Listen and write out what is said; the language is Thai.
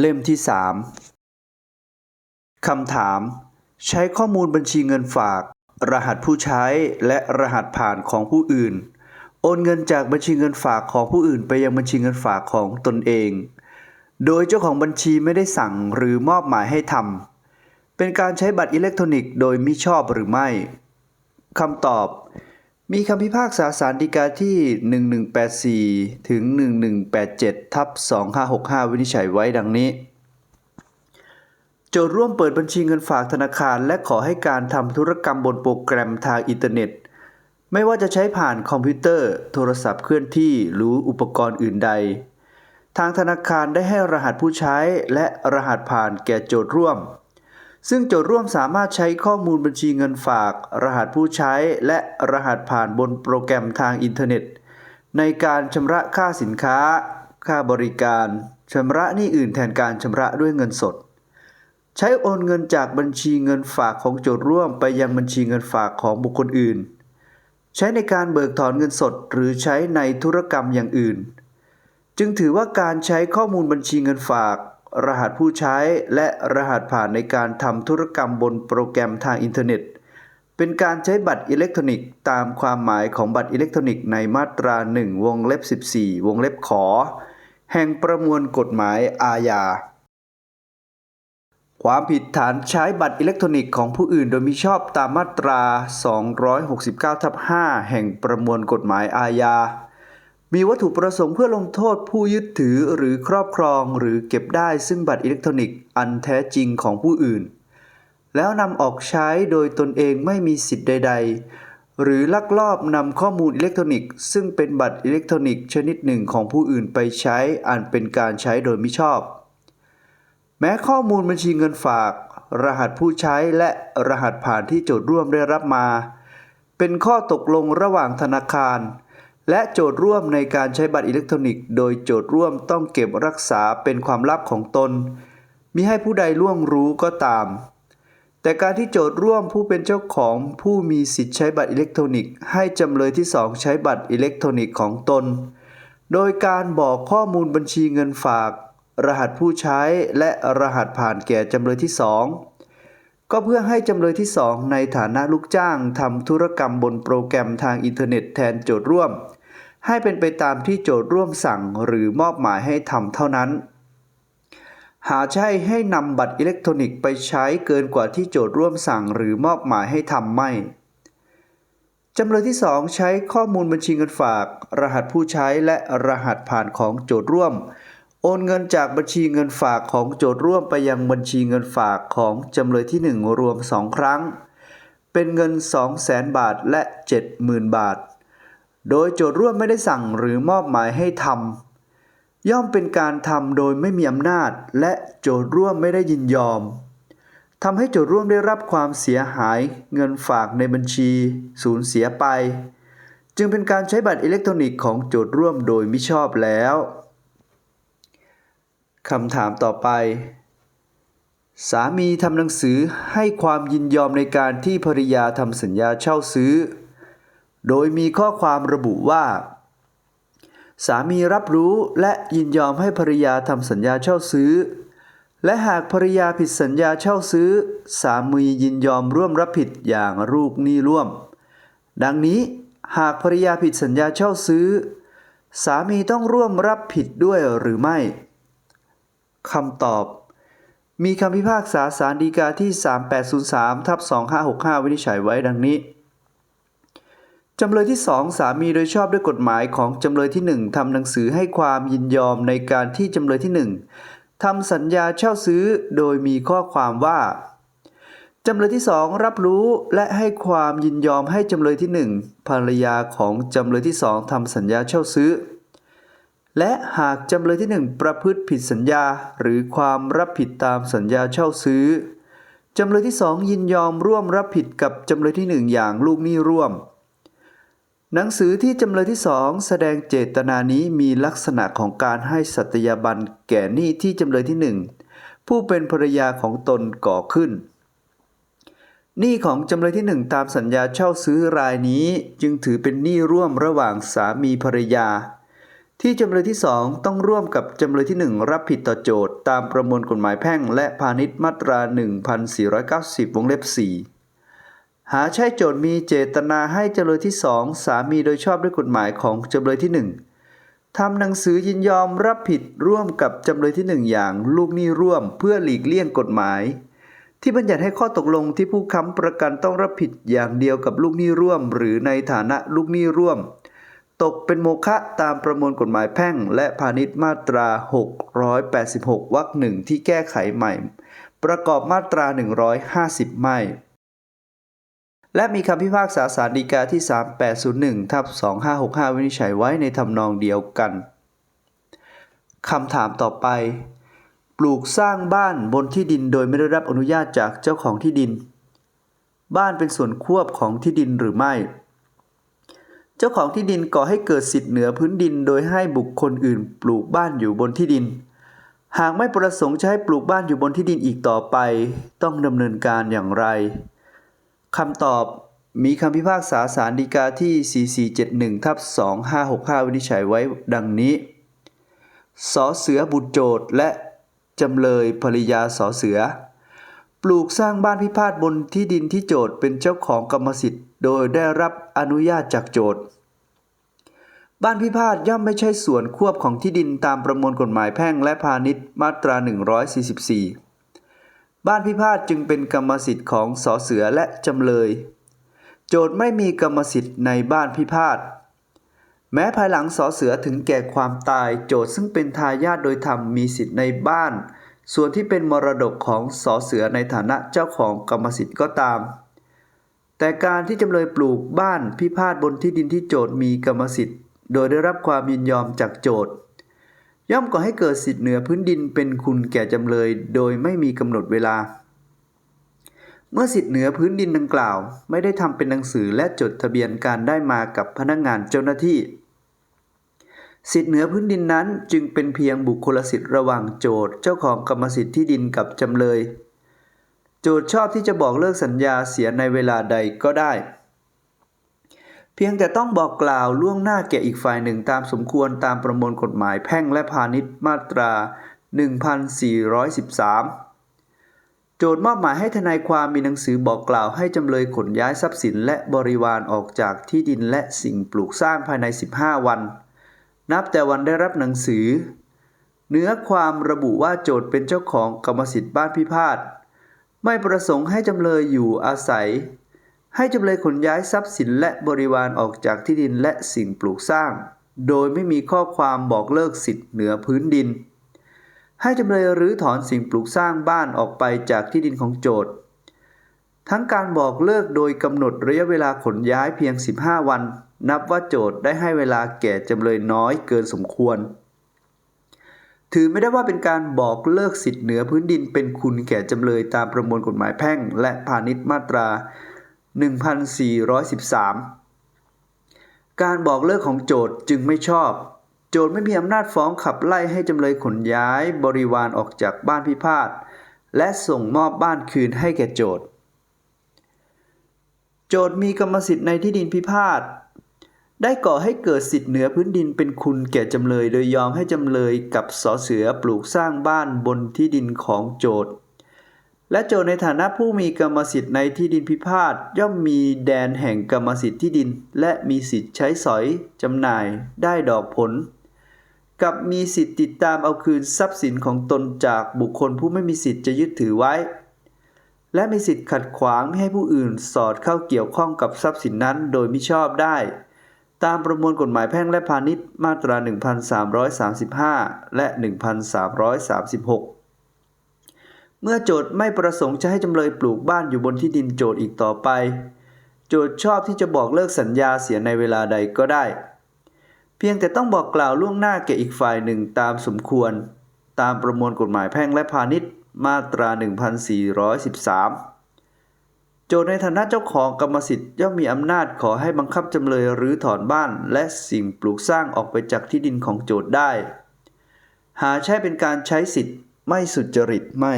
เล่มที่ 3 คำถาม ใช้ข้อมูลบัญชีเงินฝาก รหัสผู้ใช้และรหัสผ่านของผู้อื่น โอนเงินจากบัญชีเงินฝากของผู้อื่น ไปยังบัญชีเงินฝากของตนเอง โดยเจ้าของบัญชีไม่ได้สั่งหรือมอบหมายให้ทำเป็นการใช้บัตรอิเล็กทรอนิกส์โดยมิชอบหรือไม่คำตอบ มีคำพิพากษาสารดีกาที่ 1184 ถึง 1187 ทับ 2565 วินิจฉัยไว้ดังนี้ โจทย์ร่วมเปิดบัญชีเงินฝากธนาคาร และขอให้การทำธุรกรรมบนโปรแกรมทางอินเทอร์เน็ต ไม่ว่าจะใช้ผ่านคอมพิวเตอร์ โทรศัพท์เคลื่อนที่หรืออุปกรณ์อื่นใด ทางธนาคารได้ให้รหัสผู้ใช้และรหัสผ่านแก่โจทย์ร่วม ซึ่งโจทย์ร่วมสามารถใช้ข้อมูลบัญชีเงินฝาก รหัสผู้ใช้ และรหัสผ่านบนโปรแกรมทางอินเทอร์เน็ต ในการชำระค่าสินค้า ค่าบริการชำระหนี้อื่นแทนการชำระด้วยเงินสด ใช้โอนเงินจากบัญชีเงินฝากของโจทย์ร่วมไปยังบัญชีเงินฝากของบุคคลอื่น ใช้ในการเบิกถอนเงินสด หรือใช้ในธุรกรรมอย่างอื่น จึงถือว่าการใช้ข้อมูลบัญชีเงินฝาก รหัสผู้ใช้และรหัสผ่านในการทำธุรกรรมบนโปรแกรมทางอินเทอร์เน็ต เป็นการใช้บัตรอิเล็กทรอนิกส์ตามความหมายของบัตรอิเล็กทรอนิกส์ในมาตรา 1 วงเล็บ 14 วงเล็บขอ แห่งประมวลกฎหมายอาญา ความผิดฐานใช้บัตรอิเล็กทรอนิกส์ของผู้อื่นโดยมิชอบตามมาตรา 269ทับ5แห่งประมวลกฎหมายอาญา มีวัตถุประสงค์เพื่อลงโทษผู้ยึดถือหรือครอบครองหรือเก็บได้ซึ่งบัตรอิเล็กทรอนิกส์อันแท้จริงของผู้อื่น แล้วนำออกใช้โดยตนเองไม่มีสิทธิ์ใด ๆ หรือลักลอบนำข้อมูลอิเล็กทรอนิกส์ซึ่งเป็นบัตรอิเล็กทรอนิกส์ชนิดหนึ่งของผู้อื่นไปใช้อันเป็นการใช้โดยมิชอบ แม้ข้อมูลบัญชีเงินฝาก รหัสผู้ใช้และรหัสผ่านที่โจทย์ร่วมได้รับมา เป็นข้อตกลงระหว่างธนาคาร และโจทย์ร่วมในการใช้บัตรอิเล็กทรอนิกส์ โดยโจทย์ร่วมต้องเก็บรักษาเป็นความลับของตน มิให้ผู้ใดล่วงรู้ก็ตาม แต่การที่โจทย์ร่วมผู้เป็นเจ้าของผู้มีสิทธิ์ใช้บัตรอิเล็กทรอนิกส์ ให้จำเลยที่สองใช้บัตรอิเล็กทรอนิกส์ของตน โดยการบอกข้อมูลบัญชีเงินฝาก รหัสผู้ใช้และรหัสผ่านแก่จำเลยที่สอง ก็เพื่อให้จำเลยที่สองในฐานะลูกจ้างทำธุรกรรมบนโปรแกรมทางอินเทอร์เน็ตแทนโจทย์ร่วม ให้เป็นไปตามที่โจทย์ร่วมสั่งหรือมอบหมายให้ทำเท่านั้น หาใช่ให้นำบัตรอิเล็กทรอนิกส์ไปใช้เกินกว่าที่โจทย์ร่วมสั่งหรือมอบหมายให้ทำไม่จำเลยที่ 2 ใช้ข้อมูลบัญชีเงินฝาก รหัสผู้ใช้และรหัสผ่านของโจทย์ร่วม โอนเงินจากบัญชีเงินฝากของโจทย์ร่วมไปยังบัญชีเงินฝากของจำเลยที่ 1 รวม 2 ครั้ง เป็นเงิน 200,000 บาทและ 70,000 บาท โดยโจทย์ร่วมไม่ได้สั่งหรือมอบหมายให้ทำย่อมเป็นการทำโดยไม่มีอำนาจ และโจทย์ร่วมไม่ได้ยินยอมทำให้โจทย์ร่วมได้รับความเสียหายเงินฝากในบัญชีสูญเสียไป จึงเป็นการใช้บัตรอิเล็กทรอนิกส์ของโจทย์ร่วมโดยมิชอบแล้ว คำถามต่อไป สามีทำหนังสือให้ความยินยอมในการที่ภริยาทำสัญญาเช่าซื้อ โดยมีข้อความระบุว่า สามีรับรู้และยินยอมให้ภริยาทำสัญญาเช่าซื้อ และหากภริยาผิดสัญญาเช่าซื้อ สามียินยอมร่วมรับผิดอย่างรูปหนี้ร่วม ดังนี้หากภริยาผิดสัญญาเช่าซื้อ สามีต้องร่วมรับผิดด้วยหรือไม่ คำตอบ มีคำพิพากษาสารดีกาที่ 3803ทับ2565 วินิจฉัยไว้ดังนี้ จำเลยที่ 2 สามีโดยชอบด้วยกฎหมายของจำเลยที่ 1ทำหนังสือให้ความยินยอมในการที่จำเลยที่ 1ทำสัญญาเช่าซื้อโดยมีข้อความว่าจำเลยที่ 2 รับรู้และให้ความยินยอมให้จำเลยที่ 1 ภรรยาของจำเลยที่ 2ทำสัญญาเช่าซื้อ และหากจำเลยที่ 1 ประพฤติผิดสัญญาหรือความรับผิดตามสัญญาเช่าซื้อ จำเลยที่ 2 ยินยอมร่วมรับผิดกับจำเลยที่ 1 อย่างลูกหนี้ร่วม หนังสือที่จำเลยที่สองแสดงเจตนานี้มีลักษณะของการให้สัตยาบันแก่หนี้ที่จำเลยที่หนึ่งผู้เป็นภรรยาของตนก่อขึ้นหนี้ของจำเลยที่หนึ่งตามสัญญาเช่าซื้อรายนี้ จึงถือเป็นหนี้ร่วมระหว่างสามีภรรยา ที่จำเลยที่ 2 ต้องร่วมกับจำเลยที่ 1 รับผิดต่อโจทย์ตามประมวลกฎหมายแพ่งและพาณิชย์มาตรา 1490 วงเล็บ 4 หาใช่โจทย์มีเจตนาให้จำเลยที่ 2 สามีโดยชอบด้วยกฎหมายของจำเลยที่ 1 ทำหนังสือยินยอมรับผิดร่วมกับจำเลยที่ 1 อย่างลูกหนี้ร่วมเพื่อหลีกเลี่ยงกฎหมาย ที่บัญญัติให้ข้อตกลงที่ผู้ค้ำประกันต้องรับผิดอย่างเดียวกับลูกหนี้ร่วม หรือในฐานะลูกหนี้ร่วม ตกเป็นโมฆะตามประมวลกฎหมายแพ่ง และพาณิชย์มาตรา 686 วรรคหนึ่งที่แก้ไขใหม่ ประกอบมาตรา 150 ไม่ และมีคำพิพากษาสารดีกาที่ 3801ทับ2565 วินิจฉัยไว้ในทำนองเดียวกันคำถามต่อไป ปลูกสร้างบ้านบนที่ดินโดยไม่ได้รับอนุญาตจากเจ้าของที่ดิน บ้านเป็นส่วนควบของที่ดินหรือไม่ จ้าของที่ดินก่อให้เกิดสิทธิเหนือพื้นดิน โดยให้บุคคลอื่นปลูกบ้านอยู่บนที่ดิน หากไม่ประสงค์จะให้ปลูกบ้านอยู่บนที่ดินอีกต่อไป ต้องดำเนินการอย่างไรคำตอบมีคำพิพากษาสารดีกาที่ 4471ทับ2565 วินิจฉัยไว้ดังนี้ สอเสือบุตรโจทย์และจำเลยภริยาสอเสือ ปลูกสร้างบ้านพิพาทบนที่ดินที่โจทย์เป็นเจ้าของกรรมสิทธิ์ โดยได้รับอนุญาตจากโจทย์บ้านพิพาทย่อมไม่ใช่ส่วนควบของที่ดินตามประมวลกฎหมายแพ่งและพาณิชย์มาตรา 144 บ้านพิพาทจึงเป็นกรรมสิทธิ์ของสอเสือและจำเลย โจทย์ไม่มีกรรมสิทธิ์ในบ้านพิพาท แม้ภายหลังสอเสือถึงแก่ความตายโจทย์ซึ่งเป็นทายาทโดยธรรมมีสิทธิ์ในบ้าน ส่วนที่เป็นมรดกของสอเสือในฐานะเจ้าของกรรมสิทธิ์ก็ตาม แต่การที่จำเลยปลูกบ้านพิพาทบนที่ดินที่โจทย์มีกรรมสิทธิ์ โดยได้รับความยินยอมจากโจทย์ย่อมก่อให้เกิดสิทธิ์เหนือพื้นดินเป็นคุณแก่จำเลยโดยไม่มีกำหนดเวลา เมื่อสิทธิ์เหนือพื้นดินดังกล่าว ไม่ได้ทำเป็นหนังสือและจดทะเบียนการได้มากับพนักงานเจ้าหน้าที่ สิทธิ์เหนือพื้นดินนั้นจึงเป็นเพียงบุคคลสิทธิ์ระหว่างโจทย์เจ้าของกรรมสิทธิ์ที่ดินกับจำเลย จทย์ชอบที่จะบอกเลิกสัญญาเสียในเวลาใดก็ได้ เพียงแต่ต้องบอกกล่าวล่วงหน้าแก่อีกฝ่ายหนึ่งตามสมควรตามประมวลกฎหมายแพ่งและพาณิชย์มาตรา 1413โจทย์มอบหมายให้ทนายความมีหนังสือบอกกล่าวให้จำเลยขนย้ายทรัพย์สินและบริวารออกจากที่ดินและสิ่งปลูกสร้างภายใน 15 วัน นับแต่วันได้รับหนังสือ เนื้อความระบุว่าโจทย์เป็นเจ้าของกรรมสิทธิ์บ้านพิพาท ไม่ประสงค์ให้จำเลยอยู่อาศัย ให้จำเลยขนย้ายทรัพย์สินและบริวารออกจากที่ดินและสิ่งปลูกสร้าง โดยไม่มีข้อความบอกเลิกสิทธิ์เหนือพื้นดิน ให้จำเลยรื้อถอนสิ่งปลูกสร้างบ้านออกไปจากที่ดินของโจทย์ทั้งการบอกเลิกโดยกำหนดระยะเวลาขนย้ายเพียง 15 วัน นับว่าโจทย์ได้ให้เวลาแก่จำเลยน้อยเกินสมควร ถือไม่ได้ว่าเป็นการบอกเลิกสิทธิ์เหนือพื้นดินเป็นคุณแก่จำเลยตามประมวลกฎหมายแพ่ง และพาณิชย์มาตรา 1413 การบอกเลิกของโจทย์จึงไม่ชอบ โจทย์ไม่มีอำนาจฟ้องขับไล่ให้จำเลยขนย้ายบริวารออกจากบ้านพิพาทและส่งมอบบ้านคืนให้แก่โจทย์ โจทย์มีกรรมสิทธิ์ในที่ดินพิพาท ได้ก่อให้เกิดสิทธิเหนือพื้นดินเป็นคุณแก่จำเลยโดยยอมให้จำเลยกับสอเสือปลูกสร้างบ้านบนที่ดินของโจทย์และโจทย์ในฐานะผู้มีกรรมสิทธิ์ในที่ดินพิพาทย่อมมีแดนแห่งกรรมสิทธิ์ที่ดิน และมีสิทธิ์ใช้สอยจำหน่ายได้ดอกผล กับมีสิทธิ์ติดตามเอาคืนทรัพย์สินของตนจากบุคคลผู้ไม่มีสิทธิ์จะยึดถือไว้ และมีสิทธิ์ขัดขวางไม่ให้ผู้อื่นสอดเข้าเกี่ยวข้องกับทรัพย์สินนั้นโดยมิชอบได้ ตามประมวลกฎหมายแพ่งและพาณิชย์มาตรา 1335 และ 1336 เมื่อโจทย์ไม่ประสงค์จะให้จำเลยปลูกบ้านอยู่บนที่ดินโจทย์อีกต่อไป โจทย์ชอบที่จะบอกเลิกสัญญาเสียในเวลาใดก็ได้ เพียงแต่ต้องบอกกล่าวล่วงหน้าแก่อีกฝ่ายหนึ่งตามสมควร ตามประมวลกฎหมายแพ่งและพาณิชย์มาตรา 1413 จทย์ในฐานะเจ้าของกรรมสิทธิ์ย่อมมีอำนาจขอให้บังคับจำเลยรื้อถอนบ้าน และสิ่งปลูกสร้างออกไปจากที่ดินของโจทย์ได้ หาใช่เป็นการใช้สิทธิ์ไม่สุจริตไม่